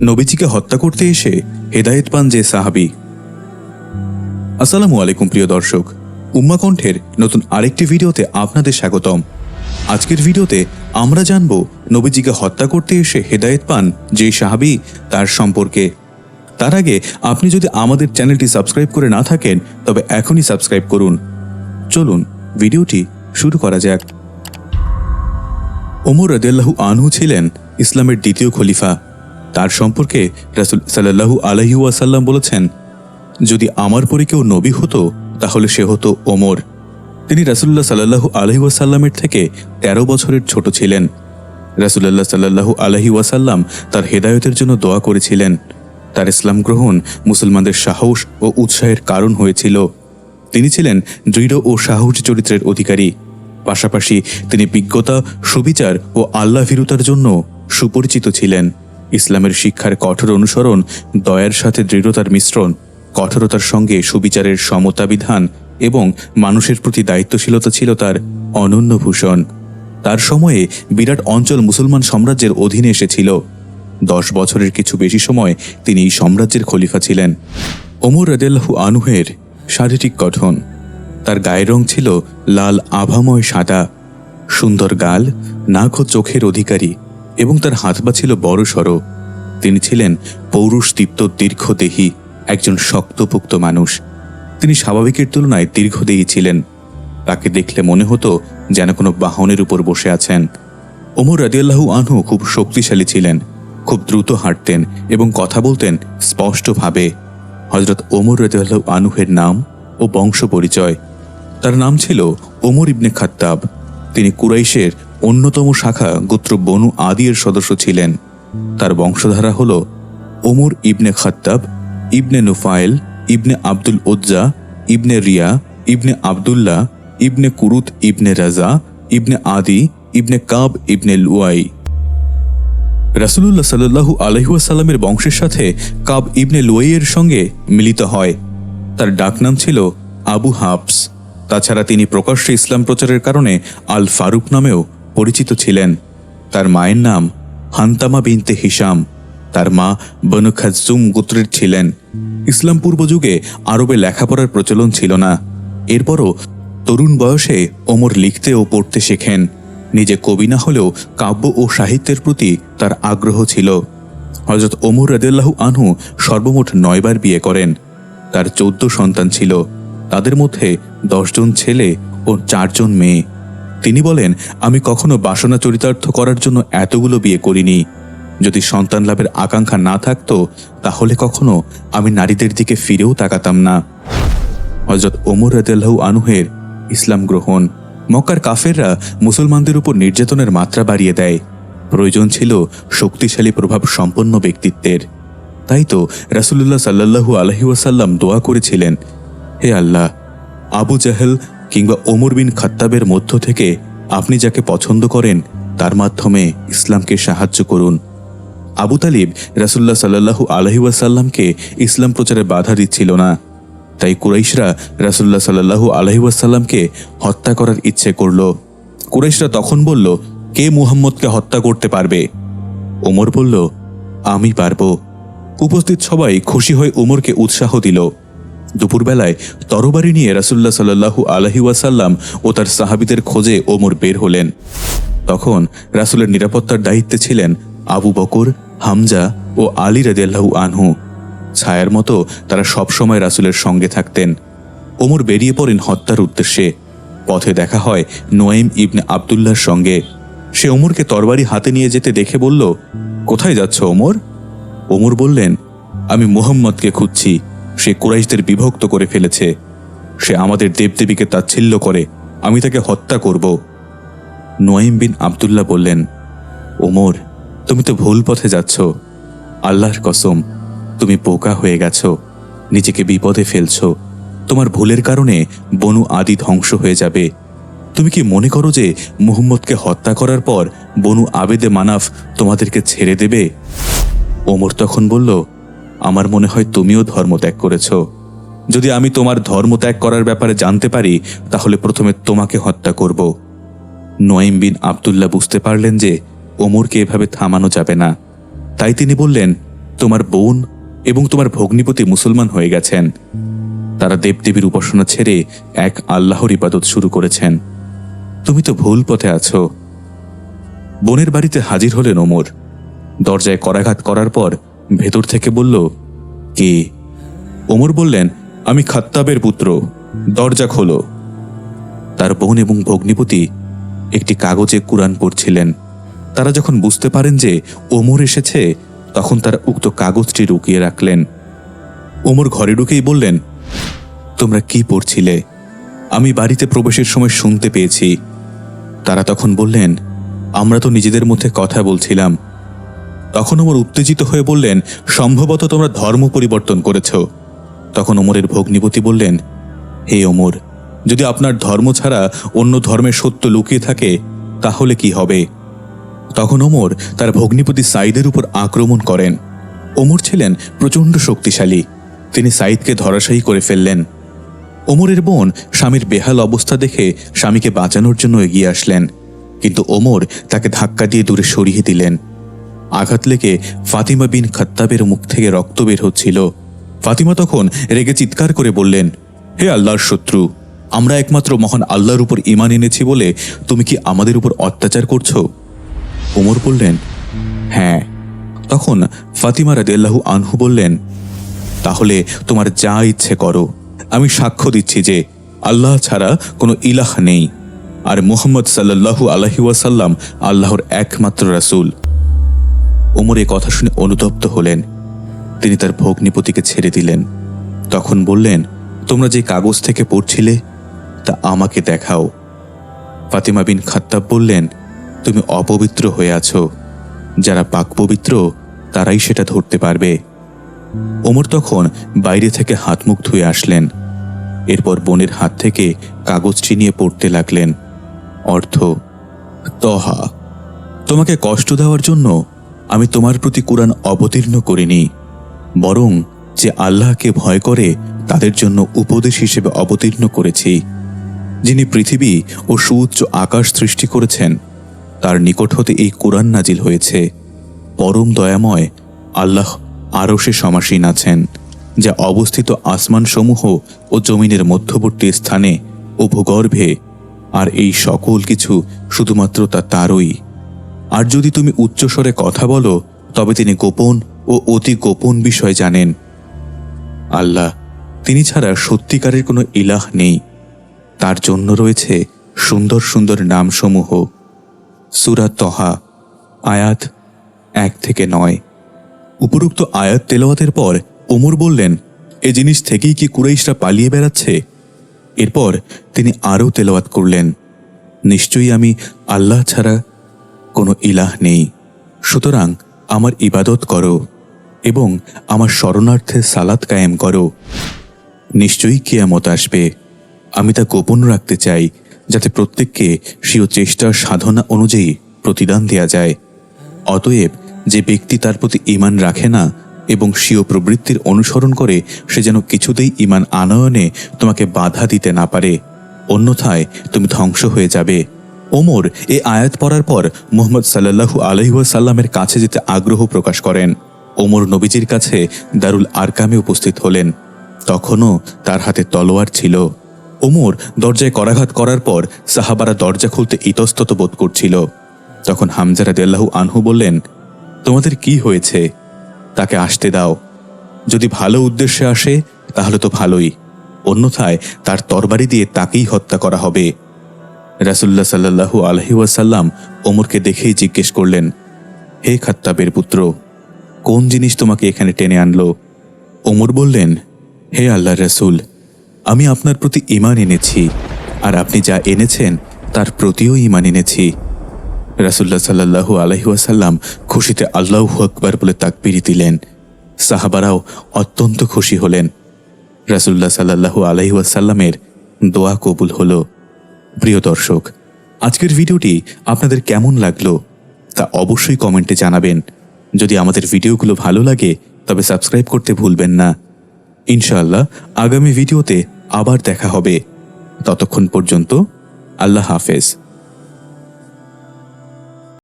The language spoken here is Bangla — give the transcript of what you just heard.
নবীজিকে হত্যা করতে এসে হেদায়েত পান যে সাহাবি। আসসালামু আলাইকুম, প্রিয় দর্শক। উম্মা কণ্ঠের নতুন আরেকটি ভিডিওতে আপনাদের স্বাগতম। আজকের ভিডিওতে আমরা জানব নবীজিকে হত্যা করতে এসে হেদায়েত পান যে সাহাবি তার সম্পর্কে। তার আগে আপনি যদি আমাদের চ্যানেলটি সাবস্ক্রাইব করে না থাকেন, তবে এখনই সাবস্ক্রাইব করুন। চলুন, ভিডিওটি শুরু করা যাক। ওমর রদেল্লাহু আনহু ছিলেন ইসলামের দ্বিতীয় খলিফা। তার সম্পর্কে রাসুল সাল্লাহু আলহি ওয়াসাল্লাম বলেছেন, যদি আমার পরে কেউ নবী হতো, তাহলে সে হতো ওমর। তিনি রাসুল্লাহ সাল্লাহু আলহি ওয়াসাল্লামের থেকে ১৩ বছরের ছোট ছিলেন। রাসুল্লাহ সাল্লাহু আলহি ওয়াসাল্লাম তার হেদায়তের জন্য দোয়া করেছিলেন। তার ইসলাম গ্রহণ মুসলমানদের সাহস ও উৎসাহের কারণ হয়েছিল। তিনি ছিলেন দৃঢ় ও সাহস চরিত্রের অধিকারী। পাশাপাশি তিনি বিজ্ঞতা, সুবিচার ও আল্লাহ ভীরুতার জন্য সুপরিচিত ছিলেন। ইসলামের শিক্ষার কঠোর অনুসরণ, দয়ার সাথে দৃঢ়তার মিশ্রণ, কঠোরতার সঙ্গে সুবিচারের সমতা বিধান এবং মানুষের প্রতি দায়িত্বশীলতা ছিল তার অনন্য ভূষণ। তার সময়ে বিরাট অঞ্চল মুসলমান সাম্রাজ্যের অধীনে এসেছিল। দশ বছরের কিছু বেশি সময় তিনি সাম্রাজ্যের খলিফা ছিলেন। ওমর রদেল্লাহু আনুহের শারীরিক গঠন। তার গায়ের রং ছিল লাল আভাময় সাদা। সুন্দর গাল, নাক ও চোখের অধিকারী। এবং তার হাত পা ছিল বড় সড়ো। তিনি ছিলেন পৌরুষ দীপ্ত দীর্ঘদেহী একজন শক্তপোক্ত মানুষ। তিনি স্বাভাবিকের তুলনায় দীর্ঘদেহী ছিলেন। তাকে দেখলে মনে হতো যেন কোনো বাহনের উপর বসে আছেন। ওমর রাদিয়াল্লাহু আনহু খুব শক্তিশালী ছিলেন, খুব দ্রুত হাঁটতেন এবং কথা বলতেন স্পষ্টভাবে। হজরত ওমর রাদিয়াল্লাহু আনহুয়ের নাম ও বংশ পরিচয়। তার নাম ছিল ওমর ইবনে খাত্তাব। তিনি কুরাইশের অন্যতম শাখা গোত্র বনু আদিয়ের সদস্য ছিলেন। তার বংশধারা হল ওমর ইবনে খাত্তাব, ইবনে নুফায়েল ইবনে আব্দুল উজ্জা, ইবনে রিয়া, ইবনে আবদুল্লাহ, ইবনে কুরুত ইবনে রাজা, ইবনে আদি, ইবনে কাব ইবনে লুয়াই। রাসুলুল্লাহ সাল্লু আলহিউসাল্লামের বংশের সাথে কাব ইবনে লুয়াইয়ের সঙ্গে মিলিত হয়। তার ডাকনাম ছিল আবু হাবস তাছাড়া তিনি প্রকাশ্যে ইসলাম প্রচারের কারণে আল ফারুক নামেও পরিচিত ছিলেন। তার মায়ের নাম হান্তামা বিনতে হিসাম তার মা বনু খাজুম গোত্রের ছিলেন। ইসলাম পূর্ব যুগে আরবে লেখাপড়ার প্রচলন ছিল না। এরপরও তরুণ বয়সে ওমর লিখতে ও পড়তে শেখেন। নিজে কবি না হলেও কাব্য ও সাহিত্যের প্রতি তার আগ্রহ ছিল। হজরত ওমর রাদিয়াল্লাহু আনহু সর্বমোট নয়বার বিয়ে করেন। তার চৌদ্দ সন্তান ছিল। তাদের মধ্যে দশজন ছেলে ও চারজন মেয়ে। তিনি বলেন, আমি কখনো বাসনা চরিতার্থ করার জন্য এতগুলো বিয়ে করিনি। যদি সন্তান লাভের আকাঙ্ক্ষা না থাকতো, তাহলে কখনো আমি নারীদের দিকে ফিরেও তাকাতাম না। হজরত ওমর রাদিয়াল্লাহু আনুহের ইসলাম গ্রহণ। মক্কার কাফেররা মুসলমানদের উপর নির্যাতনের মাত্রা বাড়িয়ে দেয়। প্রয়োজন ছিল শক্তিশালী প্রভাব সম্পন্ন ব্যক্তিত্বের। তাই তো রাসুল্লাহ সাল্লাহু আলহি ওয়াসাল্লাম দোয়া করেছিলেন, হে আল্লাহ, আবু জাহেল কিংবা ওমর বিন খাত্তাবের মধ্য থেকে আপনি যাকে পছন্দ করেন, তার মাধ্যমে ইসলামকে সাহায্য করুন। আবু তালিব রাসুল্লাহ সাল্লাহু আলহি ওয়াসাল্লামকে ইসলাম প্রচারে বাধা দিচ্ছিল না। তাই কুরাইশরা রাসুল্লাহ সাল্লাহু আলহি ওয়াসাল্লামকে হত্যা করার ইচ্ছে করল। কুরাইশরা তখন বলল, কে মুহাম্মদকে হত্যা করতে পারবে? ওমর বলল, আমি পারব। উপস্থিত সবাই খুশি হয়ে ওমরকে উৎসাহ দিল। দুপুরবেলায় তরবারি নিয়ে রাসুল্লাহ সাল্লাহু আলহি ওয়াসাল্লাম ও তার সাহাবিদের খোঁজে ওমর বের হলেন। তখন রাসুলের নিরাপত্তার দায়িত্বে ছিলেন আবু বকর, হামজা ও আলী রাদিয়াল্লাহু আনহু। ছায়ার মতো তারা সবসময় রাসুলের সঙ্গে থাকতেন। ওমর বেরিয়ে পড়েন হত্যার উদ্দেশ্যে। পথে দেখা হয় নোয়েম ইবনে আবদুল্লাহর সঙ্গে। সে ওমরকে তরবারি হাতে নিয়ে যেতে দেখে বলল, কোথায় যাচ্ছ ওমর? ওমর বললেন, আমি মোহাম্মদকে খুঁজছি। সে কুরাইশদের বিভক্ত করে ফেলেছে। সে আমাদের দেবদেবীকে তাচ্ছিল্য করে, আমি তাকে হত্যা করব। নোয়াইম বিন আবদুল্লাহ বললেন, ওমর, তুমি তো ভুল পথে যাচ্ছ। আল্লাহর কসম, তুমি বোকা হয়ে গেছ, নিজেকে বিপদে ফেলছ। তোমার ভুলের কারণে বনু আদি ধ্বংস হয়ে যাবে। তুমি কি মনে করো যে মুহম্মদকে হত্যা করার পর বনু আবেদে মানাফ তোমাদেরকে ছেড়ে দেবে? ওমর তখন বলল আমার মনে হয় তুমিও ধর্মত্যাগ করেছ। যদি আমি তোমার ধর্মত্যাগ করার ব্যাপারে জানতে পারি, তাহলে প্রথমে তোমাকে হত্যা করব। নোয়াইম বিন আবদুল্লাহ বুঝতে পারলেন যে ওমরকে এভাবে থামানো যাবে না। তাই তিনি বললেন, তোমার বোন এবং তোমার ভগ্নিপতি মুসলমান হয়ে গেছেন। তারা দেবদেবীর উপাসনা ছেড়ে এক আল্লাহর ইবাদত শুরু করেছেন। তুমি তো ভুল পথে আছো। বোনের বাড়িতে হাজির হলেন ওমর। দরজায় করাঘাত করার পর ভেতর থেকে বলল, কে? ওমর বললেন, আমি খাত্তাবের পুত্র, দরজা খোলো। তার বোন এবং ভগ্নিপতি একটি কাগজে কুরআন পড়ছিলেন। তারা যখন বুঝতে পারেন যে ওমর এসেছে, তখন তারা উক্ত কাগজটি রুকিয়ে রাখলেন। ওমর ঘরে ঢুকেই বললেন, তোমরা কি পড়ছিলে? আমি বাড়িতে প্রবেশের সময় শুনতে পেয়েছি। তারা তখন বললেন, আমরা তো নিজেদের মধ্যে কথা বলছিলাম। তখন ওমর উত্তেজিত হয়ে বললেন, সম্ভবত তোমরা ধর্ম পরিবর্তন করেছ। তখন ওমরের ভগ্নিপতি বললেন, হে ওমর, যদি আপনার ধর্ম ছাড়া অন্য ধর্মের সত্য লুকিয়ে থাকে, তাহলে কি হবে? তখন ওমর তার ভগ্নিপতি সাইদের উপর আক্রমণ করেন। ওমর ছিলেন প্রচণ্ড শক্তিশালী। তিনি সাইদকে ধরাশায়ী করে ফেললেন। ওমরের বোন স্বামীর বেহাল অবস্থা দেখে স্বামীকে বাঁচানোর জন্য এগিয়ে আসলেন। কিন্তু ওমর তাকে ধাক্কা দিয়ে দূরে সরিয়ে দিলেন। আঘাত লেগে ফাতিমা বিন খত্তাবের মুখ থেকে রক্ত বের হচ্ছিল। ফাতিমা তখন রেগে চিৎকার করে বললেন, হে আল্লাহর শত্রু, আমরা একমাত্র মহান আল্লাহর উপর ইমান এনেছি বলে তুমি কি আমাদের উপর অত্যাচার করছ? ওমর বললেন হ্যাঁ। তখন ফাতিমা রাদিয়াল্লাহু আনহু বললেন, তাহলে তোমার যা ইচ্ছে করো। আমি সাক্ষ্য দিচ্ছি যে আল্লাহ ছাড়া কোনো ইলাহ নেই। আর মুহাম্মদ সাল্লাল্লাহু আলহি ওয়াসাল্লাম আল্লাহর একমাত্র রাসূল। ওমর এ কথা শুনে অনুতপ্ত হলেন। তিনি তার ভগ্নিপতিকে ছেড়ে দিলেন। তখন বললেন, তোমরা যে কাগজ থেকে পড়ছিলে, তা আমাকে দেখাও। ফাতিমা বিন খাত্তাব বললেন, তুমি অপবিত্র হয়ে আছো। যারা পাক পবিত্র, তারাই সেটা ধরতে পারবে। ওমর তখন বাইরে থেকে হাত মুখ ধুয়ে আসলেন। এরপর বোনের হাত থেকে কাগজটি নিয়ে পড়তে লাগলেন। অর্থ, তহা, তোমাকে কষ্ট দেওয়ার জন্য আমি তোমার প্রতি কোরআন অবতীর্ণ করিনি, বরং যে আল্লাহকে ভয় করে তাদের জন্য উপদেশ হিসেবে অবতীর্ণ করেছি। যিনি পৃথিবী ও সুউচ্চ আকাশ সৃষ্টি করেছেন, তার নিকট হতে এই কোরআন নাজিল হয়েছে। পরম দয়াময় আল্লাহ আরও সে সমাসীন আছেন, যা অবস্থিত আসমানসমূহ ও জমিনের মধ্যবর্তী স্থানে ও ভূগর্ভে, আর এই সকল কিছু শুধুমাত্র তা তারই। আর যদি তুমি উচ্চস্বরে কথা বলো, তবে তিনি গোপন ও অতি গোপন বিষয় জানেন। আল্লাহ, তিনি ছাড়া সত্যিকারের কোনো ইলাহ নেই। তার জন্য রয়েছে সুন্দর সুন্দর নামসমূহ। সুরা তহা, আয়াত এক থেকে নয়। উপরোক্ত আয়াত তেলাওয়াতের পর ওমর বললেন, এ জিনিস থেকেই কি কুরাইশরা পালিয়ে বেড়াচ্ছে? এরপর তিনি আরও তেলাওয়াত করলেন, নিশ্চয়ই আমি আল্লাহ ছাড়া কোনো ইলাহ নেই। সুতরাং আমার ইবাদত করো এবং আমার শরণার্থে সালাত কায়েম করো। নিশ্চয়ই কেয়ামত আসবে। আমি তা গোপন রাখতে চাই, যাতে প্রত্যেককে স্বীয় চেষ্টার সাধনা অনুযায়ী প্রতিদান দেয়া যায়। অতএব যে ব্যক্তি তার প্রতি ইমান রাখে না এবং স্বীয় প্রবৃত্তির অনুসরণ করে সে যেন কিছুতেই ইমান আনয়নে তোমাকে বাধা দিতে না পারে, অন্যথায় তুমি ধ্বংস হয়ে যাবে। ওমর এ আয়াত পড়ার পর মোহাম্মদ সাল্লাহু আলহিউসাল্লামের কাছে যেতে আগ্রহ প্রকাশ করেন। ওমর নবীজির কাছে দারুল আরকামে উপস্থিত হলেন। তখনও তার হাতে তলোয়ার ছিল। ওমর দরজায় করাঘাত করার পর সাহাবারা দরজা খুলতে ইতস্তত বোধ করছিল। তখন হামজারা দেল্লাহু আনহু বললেন, তোমাদের কি হয়েছে? তাকে আসতে দাও। যদি ভালো উদ্দেশ্যে আসে, তাহলে তো ভালোই। অন্যথায় তার তরবারি দিয়ে তাকেই হত্যা করা হবে। রাসুল্লাহ সাল্লাহু আলহি ওয়াসাল্লাম ওমরকে দেখেই জিজ্ঞেস করলেন, হে খাত্তাবের পুত্র, কোন জিনিস তোমাকে এখানে টেনে আনলো? ওমর বললেন, হে আল্লাহ রসুল, আমি আপনার প্রতি ইমান এনেছি, আর আপনি যা এনেছেন তার প্রতিও ইমান এনেছি। রাসুল্লাহ সাল্লাহু আলহিউসাল্লাম খুশিতে আল্লাহ আকবার বলে তাকবিরি দিলেন। সাহাবারাও অত্যন্ত খুশি হলেন। রাসুল্লাহ সাল্লাহু আলহিউসাল্লামের দোয়া কবুল হল। প্রিয় দর্শক, আজকের ভিডিওটি আপনাদের কেমন লাগল তা অবশ্যই কমেন্টে জানাবেন। যদি আমাদের ভিডিওগুলো ভালো লাগে, তবে সাবস্ক্রাইব করতে ভুলবেন না। ইনশাআল্লাহ, আগামী ভিডিওতে আবার দেখা হবে। ততক্ষণ পর্যন্ত, আল্লাহ হাফেজ।